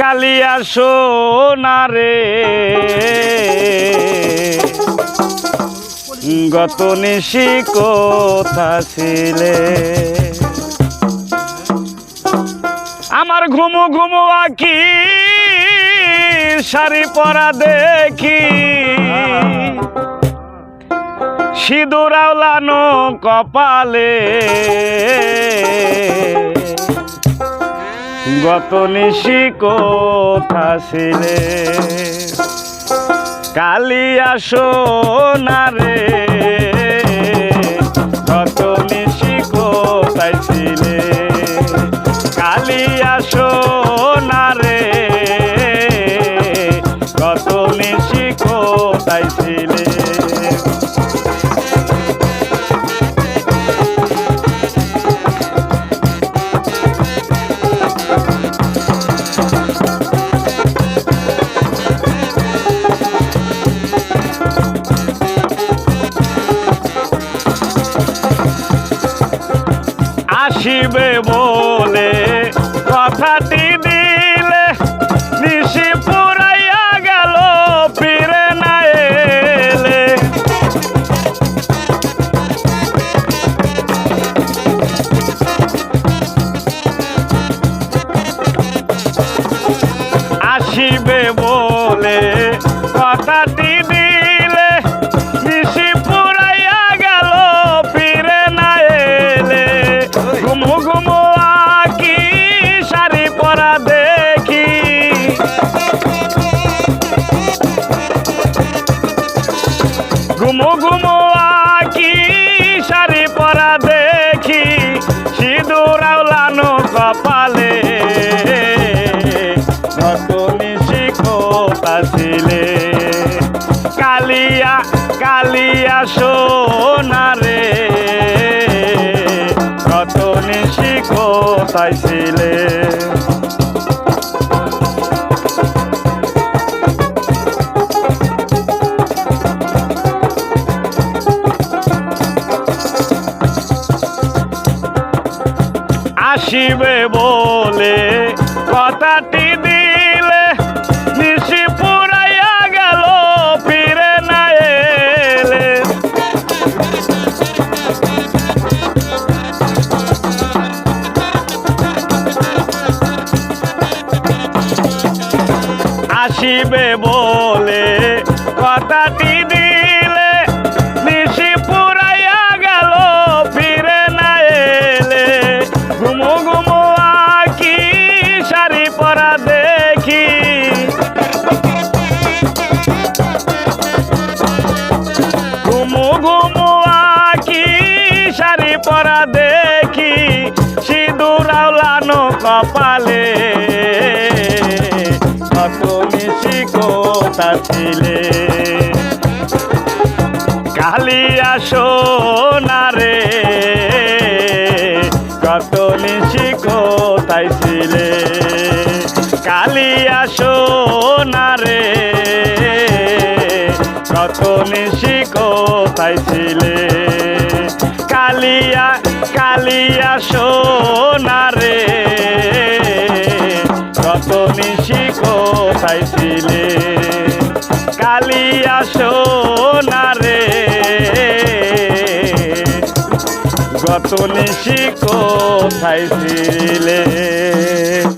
কালিয়া সোনারে গত নিশি কোথা ছিলে? আমার ঘুমু ঘুমু আঁকি, শাড়ি পরা দেখি। সিঁদুর আওলানো কপালে। গত নিশি কোথা ছিলে? কালিয়া সোনারে গত নিশি কোথায় ছিলে? কালিয়া সোনারে গত নিশি কোথায় আসিবে বলে ঘুমু ঘুমু আকি, শাড়ি পরা দেখি, সিঁদুর আওলানো কপালে। নতুন শিখোতা ছিলে কালিয়া কালিয়া সোনারে, নতুন শিখোতাই ছিলে আসিবে বলে কথাটি দিলে নিশি পুরাইয়া গেল ফিরে না এলে। আসিবে বলে কথাটি পরা দেখি, সিঁদুর আওলানো কপালে। কত নিশি কোথা ছিলে। কালিয়া সোনারে কত নিশি কোথায় ছিলে। কালিয়া সোনারে কত নিশি কোথায় ছিলে। কালিয়া কালিয়া সোনারে কত নিশি কোথায় ছিলে? কালিয়া সোনারে কত নিশি কোথায় ছিলে?